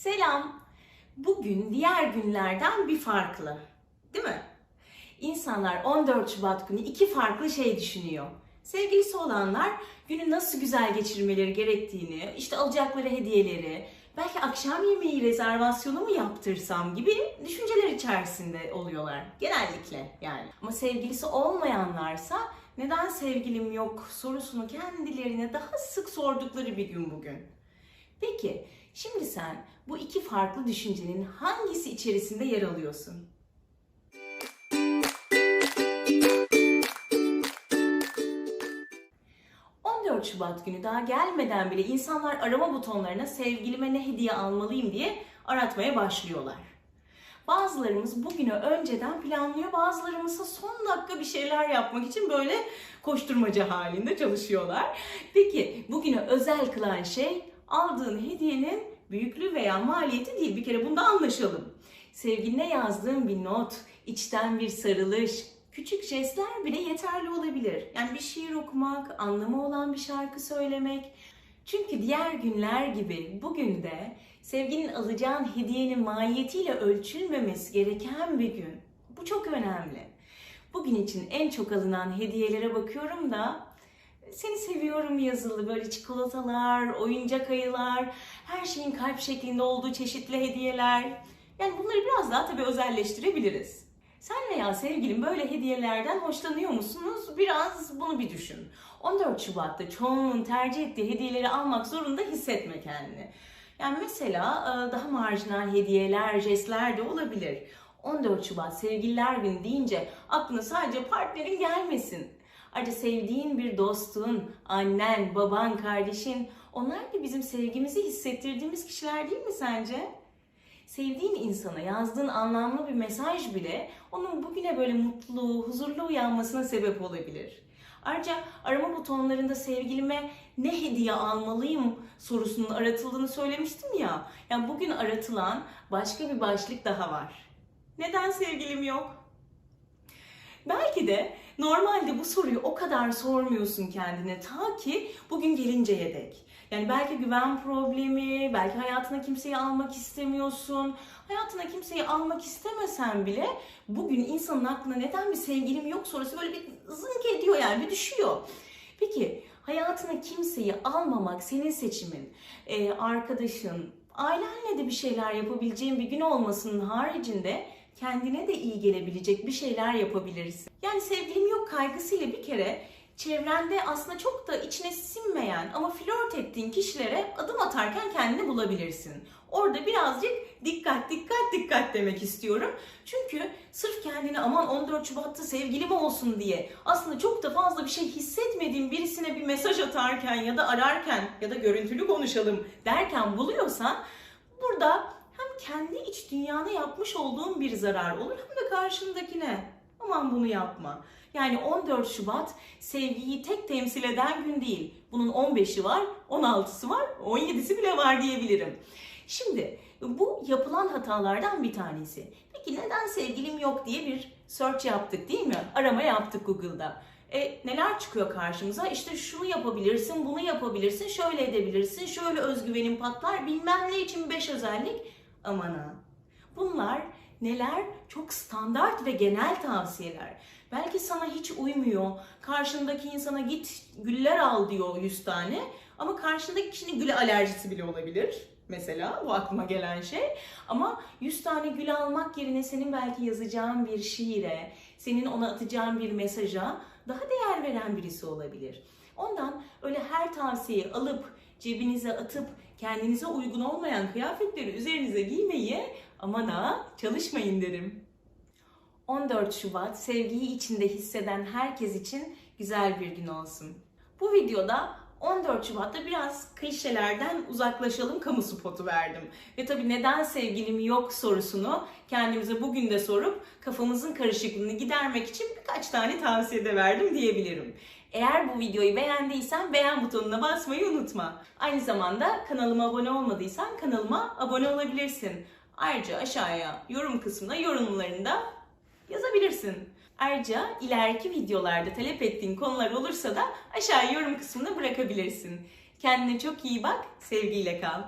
Selam. Bugün diğer günlerden bir farklı. Değil mi? İnsanlar 14 Şubat günü iki farklı şey düşünüyor. Sevgilisi olanlar günü nasıl güzel geçirmeleri gerektiğini, işte alacakları hediyeleri, belki akşam yemeği rezervasyonu mu yaptırsam gibi düşünceler içerisinde oluyorlar. Genellikle yani. Ama sevgilisi olmayanlarsa neden sevgilim yok sorusunu kendilerine daha sık sordukları bir gün bugün. Peki, şimdi sen bu iki farklı düşüncenin hangisi içerisinde yer alıyorsun? ...14 Şubat günü daha gelmeden bile insanlar arama butonlarına sevgilime ne hediye almalıyım diye aratmaya başlıyorlar. Bazılarımız bugünü önceden planlıyor, bazılarımız da son dakika bir şeyler yapmak için böyle koşturmaca halinde çalışıyorlar. Peki bugünü özel kılan şey aldığın hediyenin büyüklüğü veya maliyeti değil. Bir kere bunda anlaşalım. Sevgiline yazdığın bir not, içten bir sarılış, küçük jestler bile yeterli olabilir. Yani bir şiir okumak, anlamı olan bir şarkı söylemek. Çünkü diğer günler gibi bugün de sevginin alacağın hediyenin maliyetiyle ölçülmemesi gereken bir gün. Bu çok önemli. Bugün için en çok alınan hediyelere bakıyorum da seni seviyorum yazılı böyle çikolatalar, oyuncak ayılar, her şeyin kalp şeklinde olduğu çeşitli hediyeler. Yani bunları biraz daha tabii özelleştirebiliriz. Sen veya sevgilin böyle hediyelerden hoşlanıyor musunuz? Biraz bunu bir düşün. 14 Şubat'ta çoğunluğun tercih ettiği hediyeleri almak zorunda hissetme kendini. Yani mesela e, daha marjinal hediyeler, jestler de olabilir. 14 Şubat Sevgililer Günü deyince aklına sadece partnerin gelmesin. Ayrıca sevdiğin bir dostun, annen, baban, kardeşin onlar da bizim sevgimizi hissettirdiğimiz kişiler değil mi sence? Sevdiğin insana yazdığın anlamlı bir mesaj bile onun bugüne böyle mutlu, huzurlu uyanmasına sebep olabilir. Ayrıca arama butonlarında sevgilime ne hediye almalıyım sorusunun aratıldığını söylemiştim ya. Yani bugün aratılan başka bir başlık daha var. Neden sevgilim yok? Belki de normalde bu soruyu o kadar sormuyorsun kendine ta ki bugün gelinceye dek. Yani belki güven problemi, belki hayatına kimseyi almak istemiyorsun. Hayatına kimseyi almak istemesen bile bugün insanın aklına neden bir sevgilim yok sorusu böyle bir zınk ediyor yani bir düşüyor. Peki hayatına kimseyi almamak senin seçimin. Arkadaşın, ailenle de bir şeyler yapabileceğin bir gün olmasının haricinde kendine de iyi gelebilecek bir şeyler yapabilirsin. Yani sevgilim yok kaygısıyla bir kere çevrende aslında çok da içine sinmeyen ama flört ettiğin kişilere adım atarken kendini bulabilirsin. Orada birazcık dikkat dikkat dikkat demek istiyorum. Çünkü sırf kendini aman 14 Şubat'ta sevgilim olsun diye aslında çok da fazla bir şey hissetmediğin birisine bir mesaj atarken ya da ararken ya da görüntülü konuşalım derken buluyorsan burada kendi iç dünyana yapmış olduğun bir zarar olur hem de karşındakine. Aman bunu yapma. Yani 14 Şubat sevgiyi tek temsil eden gün değil. Bunun 15'i var, 16'sı var, 17'si bile var diyebilirim. Şimdi bu yapılan hatalardan bir tanesi. Peki neden sevgilim yok diye bir search yaptık değil mi? Arama yaptık Google'da. E, neler çıkıyor karşımıza? İşte şunu yapabilirsin, bunu yapabilirsin, şöyle edebilirsin, şöyle özgüvenin patlar, bilmem ne için 5 özellik. Aman ha. Bunlar neler? Çok standart ve genel tavsiyeler. Belki sana hiç uymuyor. Karşındaki insana git güller al diyor 100 tane. Ama karşındaki kişinin güle alerjisi bile olabilir. Mesela bu aklıma gelen şey. Ama 100 tane gül almak yerine senin belki yazacağın bir şiire, senin ona atacağın bir mesaja daha değer veren birisi olabilir. Ondan öyle her tavsiyeyi alıp cebinize atıp kendinize uygun olmayan kıyafetleri üzerinize giymeyi aman ha çalışmayın derim. 14 Şubat sevgiyi içinde hisseden herkes için güzel bir gün olsun. Bu videoda 14 Şubat'ta biraz klişelerden uzaklaşalım kamu spotu verdim. Ve tabii neden sevgilim yok sorusunu kendimize bugün de sorup kafamızın karışıklığını gidermek için birkaç tane tavsiye de verdim diyebilirim. Eğer bu videoyu beğendiysen beğen butonuna basmayı unutma. Aynı zamanda kanalıma abone olmadıysan kanalıma abone olabilirsin. Ayrıca aşağıya yorum kısmına yorumlarını da yazabilirsin. Ayrıca ileriki videolarda talep ettiğin konular olursa da aşağıya yorum kısmına bırakabilirsin. Kendine çok iyi bak, sevgiyle kal.